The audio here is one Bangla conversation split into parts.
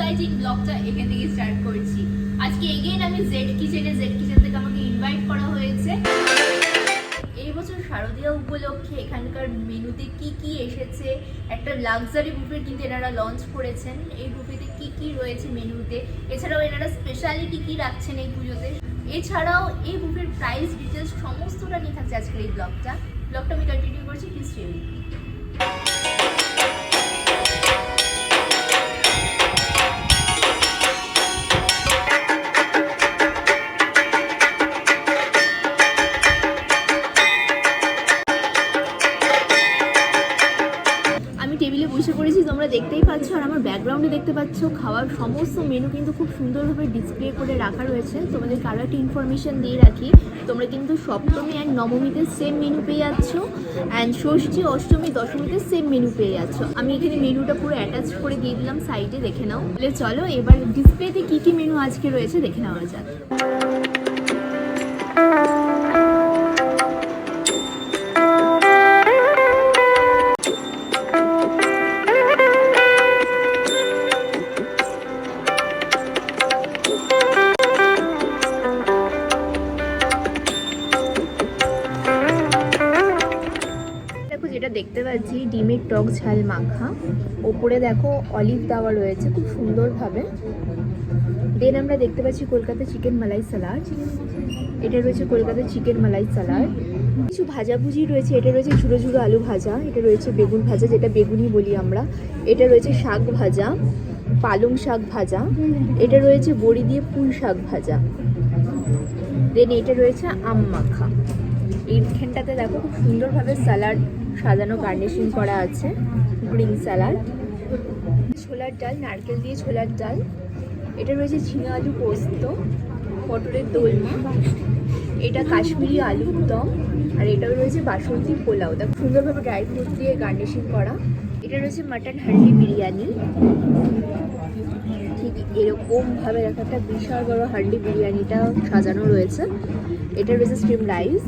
এক্সাইটিং ব্লগটা এখান থেকে স্টার্ট করছি। আজকে এগেইন আমি জেড কিচেনে জেড কিচেন থেকে আমাকে ইনভাইট করা হয়েছে। এই বছর শারদীয়া উপলক্ষে এখানকার মেনুতে কি কি এসেছে? একটা লাক্সারি বুফে কিন্তু এনারা লঞ্চ করেছেন। এই বুফেতে কি কি রয়েছে মেনুতে? এছাড়াও এনারা স্পেশালিটি কি রাখছেন এই পুজোতে? এছাড়াও এই বুফের প্রাইস ডিটেলস সমস্তটা নিয়ে থাকছে আজকের এই ব্লগটা ব্লগটা আমি কন্টিনিউ করছি প্লিজ দেখতেই পাচ্ছ আর আমার ব্যাকগ্রাউন্ডে দেখতে পাচ্ছ, খাওয়ার সমস্ত মেনু কিন্তু খুব সুন্দরভাবে ডিসপ্লে করে রাখা রয়েছে। তোমাদের আরও একটা ইনফরমেশন দিয়ে রাখি, তোমরা কিন্তু সপ্তমী অ্যান্ড নবমীতে সেম মেনু পেয়ে যাচ্ছ অ্যান্ড ষষ্ঠী, অষ্টমী, দশমীতে সেম মেনু পেয়ে যাচ্ছ। আমি এখানে মেনুটা পুরো অ্যাটাচ করে দিয়ে দিলাম সাইডে দেখে নাও। তাহলে চলো, এবার ডিসপ্লেতে কী কী মেনু আজকে রয়েছে দেখে নেওয়া যাক। টক ঝাল মাখা। ওপরে দেখো অলিভ দেওয়া রয়েছে খুব সুন্দরভাবে। দেন আমরা দেখতে পাচ্ছি কলকাতা চিকেন মালাই সালাড এটা রয়েছে কলকাতা চিকেন মালাই সালাড কিছু ভাজাভুজি রয়েছে, এটা রয়েছে ঝুড়ো ঝুড়ো আলু ভাজা, এটা রয়েছে বেগুন ভাজা, যেটা বেগুনই বলি আমরা। এটা রয়েছে শাক ভাজা, পালং শাক ভাজা, এটা রয়েছে বড়ি দিয়ে পুঁই শাক ভাজা। দেন এটা রয়েছে আম মাখা। এইখানটাতে দেখো খুব সুন্দরভাবে স্যালাড সাজানো গার্নিশিং করা আছে, গ্রিন স্যালাড। ছোলার ডাল, নারকেল দিয়ে ছোলার ডাল। এটা রয়েছে ঝিঙে আলু পোস্ত, পটলের দোলমা। এটা কাশ্মীরি আলুর দম, আর এটাও রয়েছে বাসন্তী পোলাও। দেখো, সুন্দরভাবে ড্রাই ফ্রুট দিয়ে গার্নিশিং করা। এটা রয়েছে মাটন হান্ডি বিরিয়ানি। ঠিক এরকম ভাবে দেখো, একটা বিশাল বড় হান্ডি বিরিয়ানিটা সাজানো রয়েছে। এটা রয়েছে স্টিম রাইস।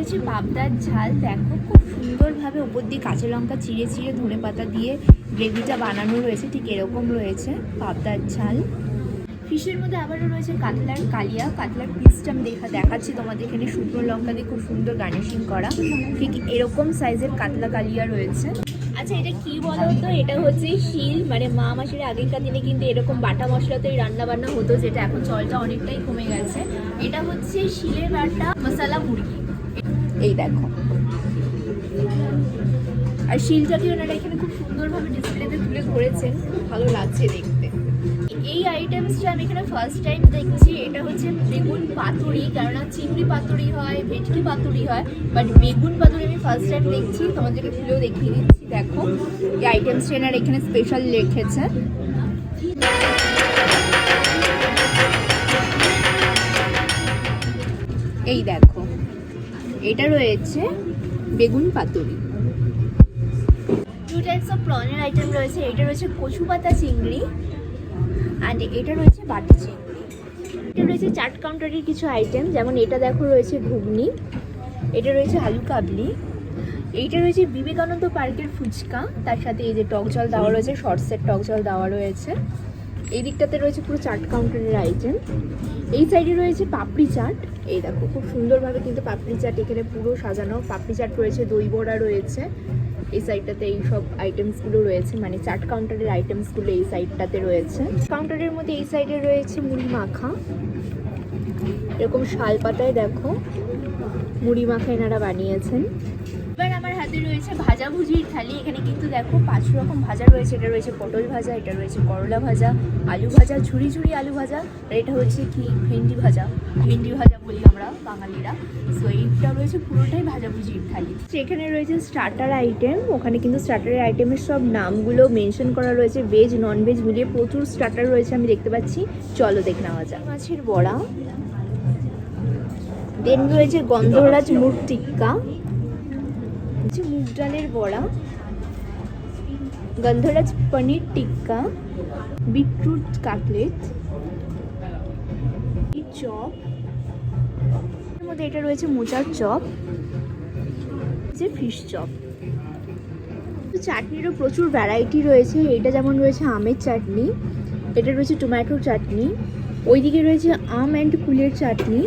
মধ্যে পাবদার ঝাল দেখো খুব সুন্দরভাবে উপর দিয়ে কাঁচা লঙ্কা চিড়ে চিড়ে ধনে পাতা দিয়ে গ্রেভিটা বানানো রয়েছে, ঠিক এরকম রয়েছে পাবদার ঝাল। ফিশের মধ্যে আবারও রয়েছে কাতলার কালিয়া, কাতলার পিসটা আমি দেখা, দেখাচ্ছি তোমাদের এখানে, শুকনো লঙ্কা দিয়ে খুব সুন্দর গার্নিশিং করা, ঠিক এরকম সাইজের কাতলা কালিয়া রয়েছে। আচ্ছা এটা কি বলো তো? এটা হচ্ছে শিল মানে মা মাসের আগেকার দিনে কিন্তু এরকম বাটা মশলাতেই রান্না বান্না হতো, যেটা এখন চলটা অনেকটাই কমে গেছে। এটা হচ্ছে শিলের বাটা মশলা মুরগি। এই দেখো। আর শিলটাকে ওনারা এখানে খুব সুন্দরভাবে ডিসপ্লেতে তুলে ধরেছেন। খুব ভালো লাগছে দেখতে। এই আইটেমসটা আমি এখানে ফার্স্ট টাইম দেখছি। এটা হচ্ছে বেগুন পাতুরি, কেননা চিংড়ি পাতুরি হয়, ভেটকি পাতুরি হয় বাট বেগুন পাতুরি আমি ফার্স্ট টাইম দেখছি। তোমাদেরকে খুলেও দেখিয়ে দিচ্ছি, দেখো। এই আইটেমসটা এনারা এখানে স্পেশাল লিখেছে এই দেখো। এটা রয়েছে begun paturi. Two types of প্রনের item রয়েছে। এটা রয়েছে কচু পাতা চিংড়ি অ্যান্ড এটা রয়েছে বাটি চিংড়ি। এটা রয়েছে চাট কাউন্টারের কিছু আইটেম যেমন এটা দেখো রয়েছে ঘুগনি, এটা রয়েছে আলু কাবলি, এইটা রয়েছে বিবেকানন্দ পার্কের ফুচকা। তার সাথে এই যে টক জল দেওয়া রয়েছে শর্টসের টক জল দেওয়া রয়েছে। এই দিকটাতে রয়েছে পুরো চাট কাউন্টারের আইটেম এই সাইডে রয়েছে পাপড়ি চাট। এই দেখো, খুব সুন্দরভাবে কিন্তু পাপড়ি চাট এখানে পুরো সাজানো। পাপড়ি চাট রয়েছে, দই বড়া রয়েছে। এই সাইডটাতে এই সব আইটেমসগুলো রয়েছে মানে চাট কাউন্টারের আইটেমসগুলো এই সাইডটাতে রয়েছে। কাউন্টারের মধ্যে এই সাইডে রয়েছে মুড়ি মাখা। এরকম শাল পাতায় দেখো, মুড়ি মাখা এনারা বানিয়েছেন। এবার রয়েছে ভাজা ভুজির থালি। এখানে কিন্তু দেখো পাঁচ রকম ভাজা রয়েছে। এটা রয়েছে পটল ভাজা, এটা রয়েছে করলা ভাজা, আলু ভাজা ঝুড়ি ঝুড়ি আলু ভাজা, আর এটা হচ্ছে কি ভেন্ডি ভাজা। ভেন্ডি ভাজা বলি আমরা বাঙালিরা। সো এইটা রয়েছে পুরোটাই ভাজা ভুজির থালি। এখানে রয়েছে স্টার্টার আইটেম ওখানে কিন্তু স্টার্টারের আইটেমের সব নামগুলো মেনশন করা রয়েছে। ভেজ নন ভেজ মিলিয়ে প্রচুর স্টার্টার রয়েছে আমি দেখতে পাচ্ছি। চলো দেখে নেওয়া যাক। মাছের বড়া। দেন রয়েছে গন্ধরাজ মুগ হচ্ছে মুগ ডালের বড়া gondhoraj paneer tikka beetroot cutlet chop এর মধ্যে এটা রয়েছে মোচার চপ যে ফিশ চপ চাটনিরও প্রচুর ভ্যারাইটি রয়েছে এটা যেমন রয়েছে আমের চাটনি এটা রয়েছে টমেটোর চাটনি ওইদিকে রয়েছে আম অ্যান্ড কুলের চাটনি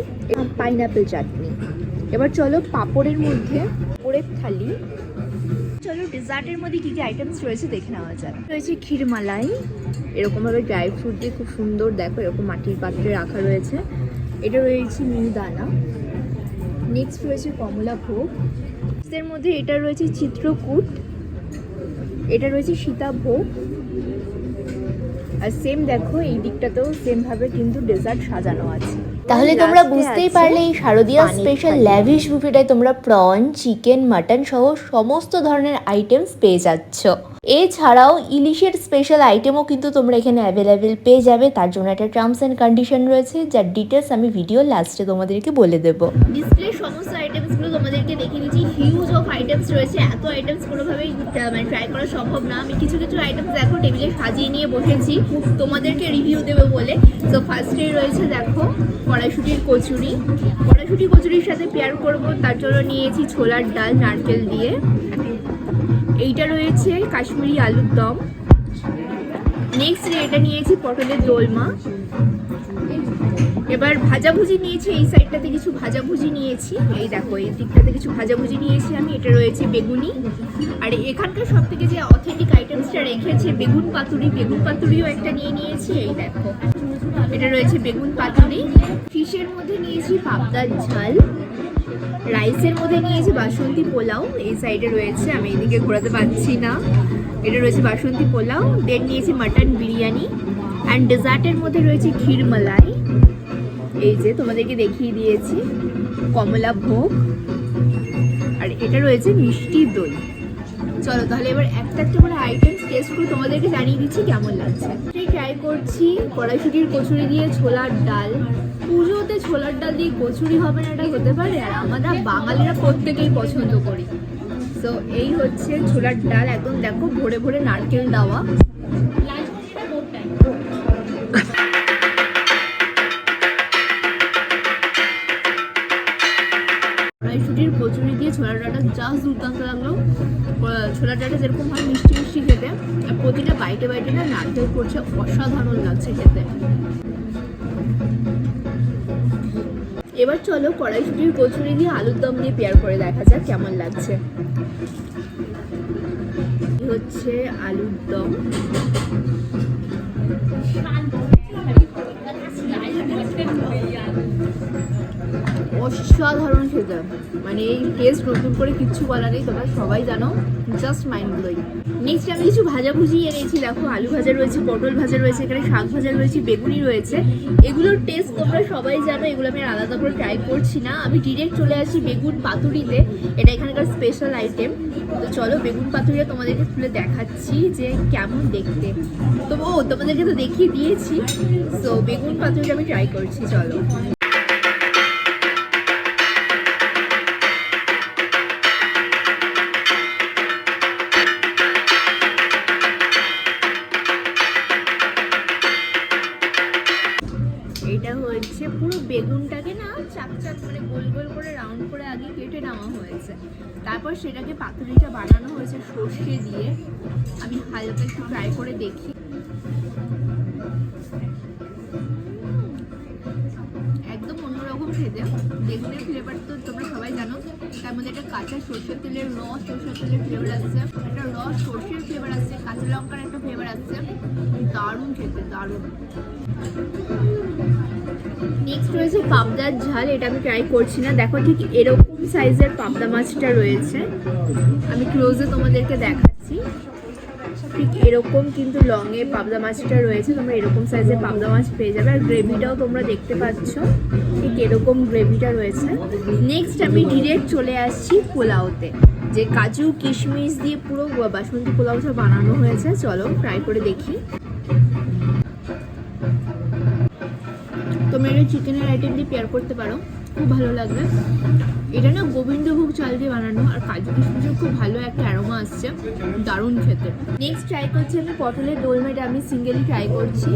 পাইনাপেল চাটনি এবার চলো পাঁপড়ের মধ্যে পাঁপড়ের থালি। চলো, ডেজার্টের মধ্যে কী কী আইটেমস রয়েছে দেখে নেওয়া যাক। রয়েছে ক্ষীরমালাই এরকমভাবে ড্রাই ফ্রুট দিয়ে খুব সুন্দর, দেখো, এরকম মাটির পাত্রে রাখা রয়েছে। এটা রয়েছে মিহিদানা নেক্সট রয়েছে কমলা ভোগ। এর মধ্যে এটা রয়েছে চিত্রকূট। এটা রয়েছে সীতাভোগ আর সেম দেখো, এই দিকটাতেও সেম ভাবে কিন্তু ডেজার্ট সাজানো আছে। তাহলে তোমরা বুঝতেই পারলে এই শারদীয়া স্পেশাল। ল্যাভিশ বুফেটায় তোমরা প্রন চিকেন মাটন সহ সমস্ত ধরনের আইটেমস পেয়ে যাচ্ছ এছাড়াও ইলিশের স্পেশাল আইটেমও কিন্তু তোমরা এখানে অ্যাভেলেবেল পেয়ে যাবে। তার জন্য একটা টার্মস অ্যান্ড কন্ডিশন রয়েছে, যার ডিটেলস আমি ভিডিও লাস্টে তোমাদেরকে বলে দেবো। ডিসপ্লে সমস্ত আইটেমসগুলো তোমাদেরকে দেখে দিচ্ছি হিউজ অফ আইটেমস রয়েছে। এত আইটেমস কোনোভাবেই মানে ট্রাই করা সম্ভব না। আমি কিছু কিছু আইটেমস দেখো টেবিলে সাজিয়ে নিয়ে বসেছি। তোমাদেরকে রিভিউ দেবে বলে। তো ফার্স্টে রয়েছে দেখো, কড়াইশুটির কচুরি। কড়াইশুটি কচুরির সাথে পেয়ার করব। তার জন্য নিয়েছি ছোলার ডাল, নারকেল দিয়ে। এইটা রয়েছে কাশ্মীরি আলুর দম। নেক্সট এটা নিয়েছি পটলের দোলমা। এবার ভাজাভুজি নিয়েছি, এই সাইডটাতে কিছু ভাজাভুজি নিয়েছি। এই দেখো, এই দিকটাতে কিছু ভাজাভুজি নিয়েছি আমি, এটা রয়েছে বেগুনি। আর এখানকার সব থেকে যে অথেন্টিক আইটেমসটা রেখেছে, বেগুন পাতুরি, বেগুন পাতুরিও একটা নিয়ে নিয়েছি, এই দেখো। এটা রয়েছে বেগুন পাতুরি। ফিশের মধ্যে নিয়েছি পাবদার ঝাল। রাইসের মধ্যে নিয়েছি বাসন্তী পোলাও। এই সাইডে রয়েছে, আমি এদিকে ঘোরাতে পারছি না। এটা রয়েছে বাসন্তী পোলাও দেন নিয়েছি মাটন বিরিয়ানি অ্যান্ড ডেজার্টের মধ্যে রয়েছে ক্ষীর মালাই। এই যে তোমাদেরকে দেখিয়ে দিয়েছি, কমলা ভোগ। আর এটা রয়েছে মিষ্টি দই। চলো তাহলে এবার একটা একটা করে আইটেমস টেস্ট করে তোমাদেরকে জানিয়ে দিচ্ছি কেমন লাগছে। ট্রাই করছি। কড়াইশুটির কচুরি দিয়ে ছোলার ডাল। পুজোতে ছোলার ডাল দিয়ে কচুরি হবে না এটা হতে পারে। আর আমরা বাঙালিরা প্রত্যেকেই পছন্দ করি। তো এই হচ্ছে ছোলার ডাল। একদম দেখো, ভরে ভরে নারকেল দেওয়া। কড়াইশুটির কচুরি দিয়ে ছোলার ডালটা জাস্ট দুর্দান্ত লাগল। ছোলার ডালটা যেরকম হয় মিষ্টি মিষ্টি খেতে। আর প্রতিটা বাইটে বাইটে না নারকেল করছে অসাধারণ লাগছে খেতে। এবার চলো কড়াইশুটির কচুরি নিয়ে আলুর দম নিয়ে পেয়ার করে দেখা যাক কেমন লাগছে। হচ্ছে আলুর দম। অসাধারণ খেতে। মানে এই টেস্ট নতুন করে কিচ্ছু বলা নেই, তোমরা সবাই জানো জাস্ট মাইন্ড ব্লোয়িং নেক্সট আমি কিছু ভাজাভুজি এনেছি, দেখো, আলু ভাজা রয়েছে, পটল ভাজা রয়েছে, এখানে শাক ভাজা রয়েছে, বেগুনি রয়েছে। এগুলোর টেস্ট তোমরা সবাই জানো, এগুলো আমি আলাদা করে ট্রাই করছি না। আমি ডিরেক্ট চলে আসি বেগুন পাতুরিতে। এটা এখানকার স্পেশাল আইটেম তো চলো, বেগুন পাতুরিটা তোমাদেরকে খুলে দেখাচ্ছি যে কেমন দেখতে। তো ও, তোমাদেরকে তো দেখিয়ে দিয়েছি। তো বেগুন পাতুরিটা আমি ট্রাই করছি, চলো। এটা হচ্ছে পুরো বেগুনটাকে না চাক চাক মানে গোল গোল করে রাউন্ড করে আগে কেটে নেওয়া হয়েছে। তারপর সেটাকে পাতুরিটা বানানো হয়েছে সর্ষে দিয়ে। আমি হালকা একটু ট্রাই করে দেখি। একদম অন্যরকম খেতে। বেগুনের ফ্লেভার তো তোমরা সবাই জানো তার মধ্যে একটা কাঁচা সর্ষের তেলের র সর্ষের তেলের ফ্লেভার আসছে। একটা র সর্ষের ফ্লেভার আসছে, কাঁচা লঙ্কার একটা ফ্লেভার আসছে। দারুণ খেতে, দারুণ। নেক্সট রয়েছে পাবদার ঝাল, এটা আমি ট্রাই করছি না। দেখো ঠিক এরকম সাইজের পাবদা মাছটা রয়েছে। আমি ক্লোজে তোমাদেরকে দেখাচ্ছি। ঠিক এরকম কিন্তু লংয়ে পাবদা মাছটা রয়েছে, তোমরা এরকম সাইজের পাবদা মাছ পেয়ে যাবে। আর গ্রেভিটাও তোমরা দেখতে পাচ্ছ, ঠিক এরকম গ্রেভিটা রয়েছে। নেক্সট আমি ডিরেক্ট চলে আসছি পোলাওতে, যে কাজু, কিশমিশ দিয়ে পুরো বাসন্তী পোলাওটা বানানো হয়েছে। চলো ট্রাই করে দেখি। তোমরা এটা চিকেনের আইটেম দিয়ে পেয়ার করতে পারো। খুব ভালো লাগবে। এটা না গোবিন্দভোগ চাল দিয়ে বানানো, আর কাজু কিশমিশের খুব ভালো একটা অ্যারোমা আসছে, দারুণ খেতে। নেক্সট ট্রাই করছি আমি পটলের দোলমেটা আমি সিঙ্গেলি ট্রাই করছি।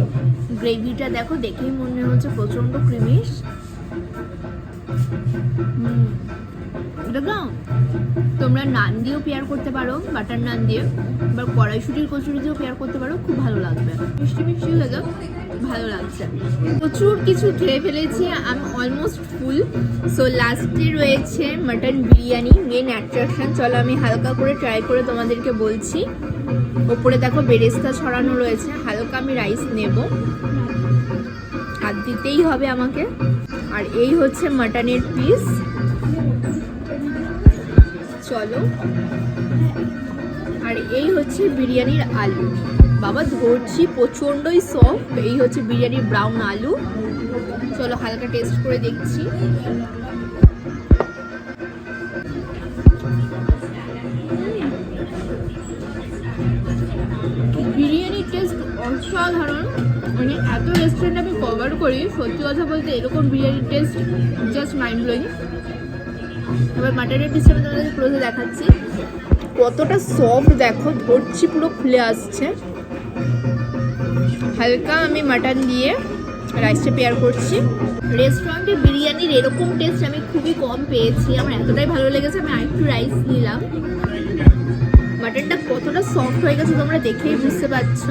গ্রেভিটা দেখো, দেখেই মনে হচ্ছে প্রচণ্ড ক্রিমিশ দেখো তোমরা নান দিয়েও পেয়ার করতে পারো বাটার নান দিয়ে, বা কড়াইশুটির কচুরি দিয়েও পেয়ার করতে পারো, খুব ভালো লাগবে। মিষ্টি মিষ্টি হয়ে ভালো লাগছে। প্রচুর কিছু খেয়ে ফেলেছি, আমি অলমোস্ট ফুল সো লাস্টে রয়েছে মাটন বিরিয়ানি মেন অ্যাট্রাকশন চলো আমি হালকা করে ট্রাই করে তোমাদেরকে বলছি। ওপরে দেখো বেরেস্তা ছড়ানো রয়েছে। হালকা আমি রাইস নেব। আর দিতেই হবে আমাকে। আর এই হচ্ছে মাটনের পিস চলো। আর এই হচ্ছে বিরিয়ানির আলু। বাবা, ধরছি প্রচণ্ডই সফট এই হচ্ছে বিরিয়ানির ব্রাউন আলু। চলো হালকা টেস্ট করে দেখছি। বিরিয়ানির টেস্ট অসাধারণ। মানে এত রেস্টুরেন্ট আমি কভার করি, সত্যি কথা বলতে এরকম বিরিয়ানির টেস্ট জাস্ট মাইন্ড ব্লোয়িং এবার মাটনের পিসটা আমি তোমাদের পুরোতে দেখাচ্ছি। কতটা সফট দেখো, ধরছি পুরো খুলে আসছে। হালকা আমি মাটন দিয়ে রাইসটা পেয়ার করছি। রেস্টুরেন্টে বিরিয়ানির এরকম টেস্ট আমি খুবই কম পেয়েছি। আমার এতটাই ভালো লেগেছে, আমি আরেকটু রাইস নিলাম। মাটনটা কতটা সফট হয়ে গেছে তোমরা দেখেই বুঝতে পারছ।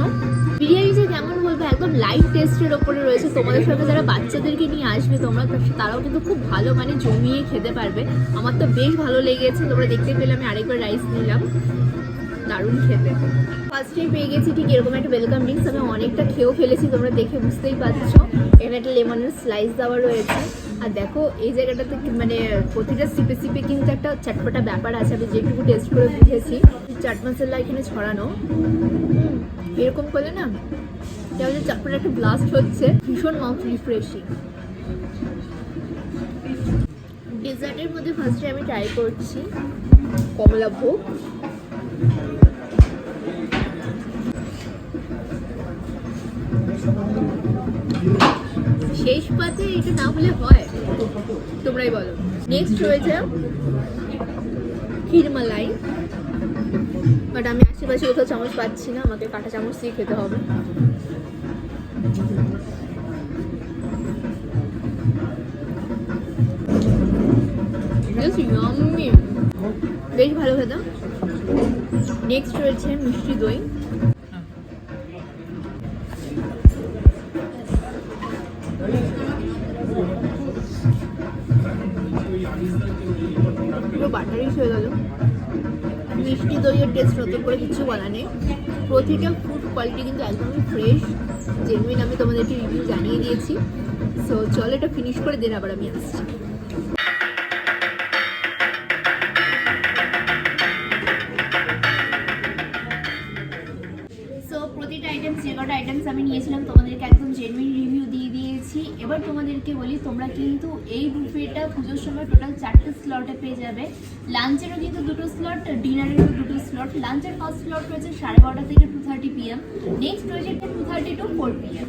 বিরিয়ানি যে কেমন বলব, একদম লাইট টেস্টের ওপরে রয়েছে। তোমাদের সাথে যারা বাচ্চাদেরকে নিয়ে আসবে, তোমরা তারাও কিন্তু খুব ভালো মানে জমিয়ে খেতে পারবে। আমার তো বেশ ভালো লেগেছে, তোমরা দেখতে পেলে আমি আরেকবার রাইস নিলাম। দারুণ খেতে। ফার্স্ট ফার্স্টে পেয়ে গেছি, ঠিক এরকম একটা ওয়েলকাম ড্রিঙ্কস আমি অনেকটা খেয়েও ফেলেছি, তোমরা দেখে বুঝতেই পারছ। এখানে একটা লেমনের স্লাইস দেওয়া রয়েছে। আর দেখো, এই জায়গাটাতে মানে প্রতিটা সিপে সিপে কিন্তু একটা চটপটা ব্যাপার আছে, আমি যেটুকু টেস্ট করে বুঝেছি। চাট মশলা এখানে ছড়ানো। এরকম করলে না কেমন যেন চটপটা একটা ব্লাস্ট হচ্ছে, ভীষণ মাউথ রিফ্রেশিং ডেজার্টের মধ্যে ফার্স্টে আমি ট্রাই করছি কমলা ভোগ শেষ পাতে এটা না হলে হয়। তোমরাই বলো। নেক্সট রয়েছে ক্ষীরমালাই বাট আমি আশেপাশে কোথাও চামচ পাচ্ছি না, আমাকে কাঁটা চামচ দিয়ে খেতে হবে। বেশ ভালো খেতে নেক্সট রয়েছে মিষ্টি দই। বাটারিশ হয়ে গেল। মিষ্টি দইয়ের টেস্ট নতুন করে কিছু বলা নেই। প্রতিটা ফুড কোয়ালিটি কিন্তু একদমই ফ্রেশ জেনুইন আমি তোমাদেরকে রিভিউ জানিয়ে দিয়েছি। সো চলো এটা ফিনিশ করে দিন, আবার আমি আসছি। আইটেমস যে কটা আইটেমস আমি নিয়েছিলাম, তোমাদেরকে একদম জেনুইন রিভিউ দিয়ে দিয়েছি। এবার তোমাদেরকে বলি, তোমরা কিন্তু এই বুফেটা পুজোর সময় টোটাল চারটে স্লটে পেয়ে যাবে। লাঞ্চেরও কিন্তু দুটো স্লট ডিনারেরও দুটো স্লট লাঞ্চের ফার্স্ট স্লট রয়েছে সাড়ে বারোটা থেকে টু থার্টি পিএম নেক্সট রয়েছে two thirty to four PM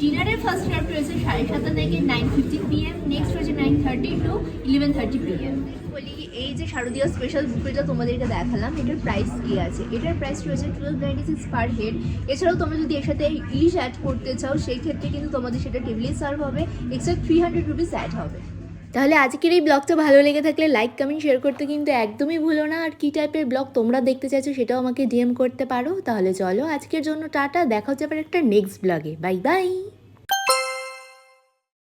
ডিনারের ফার্স্ট স্লট রয়েছে সাড়ে সাতটা থেকে নাইন ফিফটি পিএম নেক্সট রয়েছে nine thirty to eleven thirty PM বলি এই যে শারদীয় স্পেশাল বুফেটা তোমাদেরকে দেখালাম, এটার প্রাইস কি আছে? এটার প্রাইস রয়েছে twelve ninety six per head এছাড়াও তোমরা যদি এর সাথে ইলিশ অ্যাড করতে চাও, সেই ক্ষেত্রে কিন্তু তোমাদের সেটা টেবিলে সার্ভ হবে extra three hundred rupees add হবে। তাহলে আজকের এই ব্লগটা ভালো লেগে থাকলে লাইক কমেন্ট শেয়ার করতে কিন্তু একদমই ভুলো না। আর কী টাইপের ব্লগ তোমরা দেখতে চাইছো সেটাও আমাকে ডিএম করতে পারো। তাহলে চলো আজকের জন্য টাটা। দেখা হচ্ছে আবার একটা নেক্সট ব্লগে বাই বাই